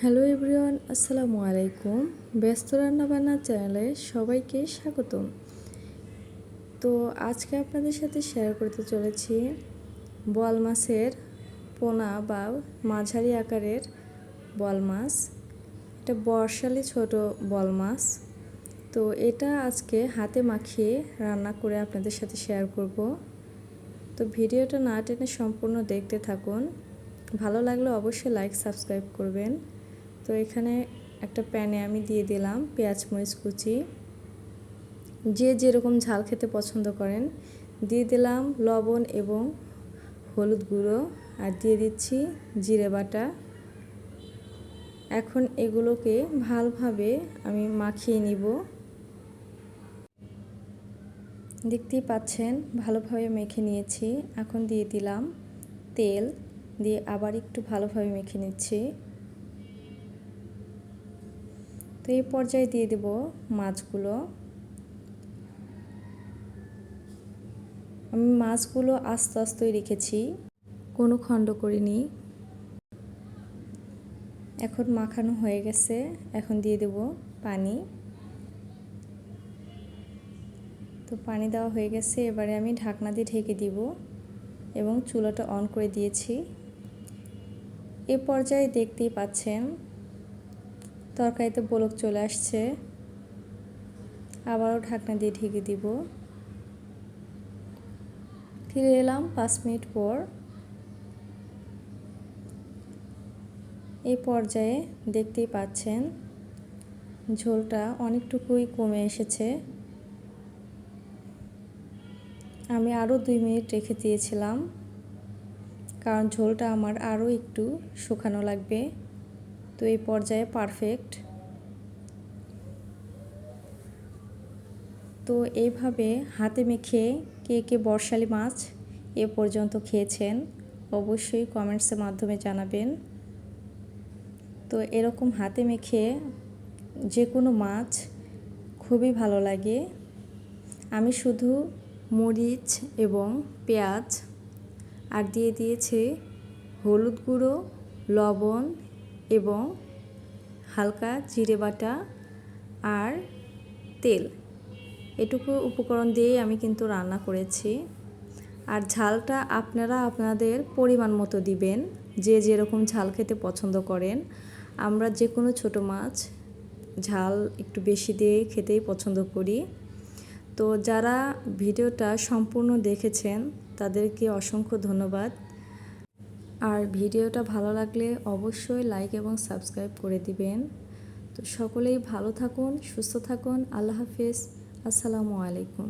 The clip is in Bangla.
হ্যালো এভরিওয়ান, আসসালামু আলাইকুম। ব্যস্ত রান্নাবান্না চ্যানেলে সবাইকে স্বাগতম। তো আজকে আপনাদের সাথে শেয়ার করতে চলেছি বল মাছের পোনা বা মাঝারি আকারের বল মাছ। এটা বর্ষালি ছোট বল মাছ। তো এটা আজকে হাতে মাখিয়ে রান্না করে আপনাদের সাথে শেয়ার করব। তো ভিডিওটা না টেনে সম্পূর্ণ দেখতে থাকুন। ভালো লাগলে অবশ্যই লাইক সাবস্ক্রাইব করবেন। তো এখানে একটা প্যানে আমি দিয়ে দিলাম পেঁয়াজ, মরিচ কুচি। যে যেরকম ঝাল খেতে পছন্দ করেন, দিয়ে দিলাম লবণ এবং হলুদ গুঁড়ো আর দিয়ে দিচ্ছি জিরে বাটা। এখন এগুলোকে ভালোভাবে আমি মাখিয়ে নিব। দেখতেই পাচ্ছেন, ভালোভাবে মেখে নিয়েছি। এখন দিয়ে দিলাম তেল, দিয়ে আবার একটু ভালোভাবে মেখে নিচ্ছি। তো এই পর্যায়ে দিয়ে দেব মাছগুলো। আমি মাছগুলো আস্তে আস্তে রেখেছি, কোনো খণ্ড করিনি। এখন মাখানো হয়ে গেছে, এখন দিয়ে দেব পানি। তো পানি দেওয়া হয়ে গেছে, এবারে আমি ঢাকনা দিয়ে ঢেকে দিব এবং চুলাটা অন করে দিয়েছি। এ পর্যায়ে দেখতেই পাচ্ছেন তরকারিতে বলক চলে আসছে। আবারও ঢাকনা দিয়ে ঢেকে দিব। ফিরে এলাম পাঁচ মিনিট পর। এই পর্যায়ে দেখতেই পাচ্ছেন, ঝোলটা অনেকটুকুই কমে এসেছে। আমি আরও দুই মিনিট রেখে দিয়েছিলাম, কারণ ঝোলটা আমার আরও একটু শুকানো লাগবে। তো এই পর্যায়ে পারফেক্ট তো এইভাবে হাতে মেখে কে কে বর্ষালি মাছ এ পর্যন্ত খেয়েছেন অবশ্যই কমেন্টসের মাধ্যমে জানাবেন। তো এরকম হাতে মেখে যে কোনো মাছ খুবই ভালো লাগে। আমি শুধু মরিচ এবং পেঁয়াজ আর দিয়ে দিয়েছে হলুদ গুঁড়ো, লবণ এবং হালকা জিরে বাটা আর তেল। এটুকু উপকরণ দিয়েই আমি কিন্তু রান্না করেছি। আর ঝালটা আপনারা আপনাদের পরিমাণ মতো দিবেন, যে যেরকম ঝাল খেতে পছন্দ করেন। আমরা যে কোনো ছোটো মাছ ঝাল একটু বেশি দিয়ে খেতেই পছন্দ করি। তো যারা ভিডিওটা সম্পূর্ণ দেখেছেন, তাদেরকে অসংখ্য ধন্যবাদ। আর ভিডিওটা ভালো লাগলে অবশ্যই লাইক এবং সাবস্ক্রাইব করে দিবেন। তো সকলেই ভালো থাকুন, সুস্থ থাকুন, আল্লাহ হাফিজ, আসসালামু আলাইকুম।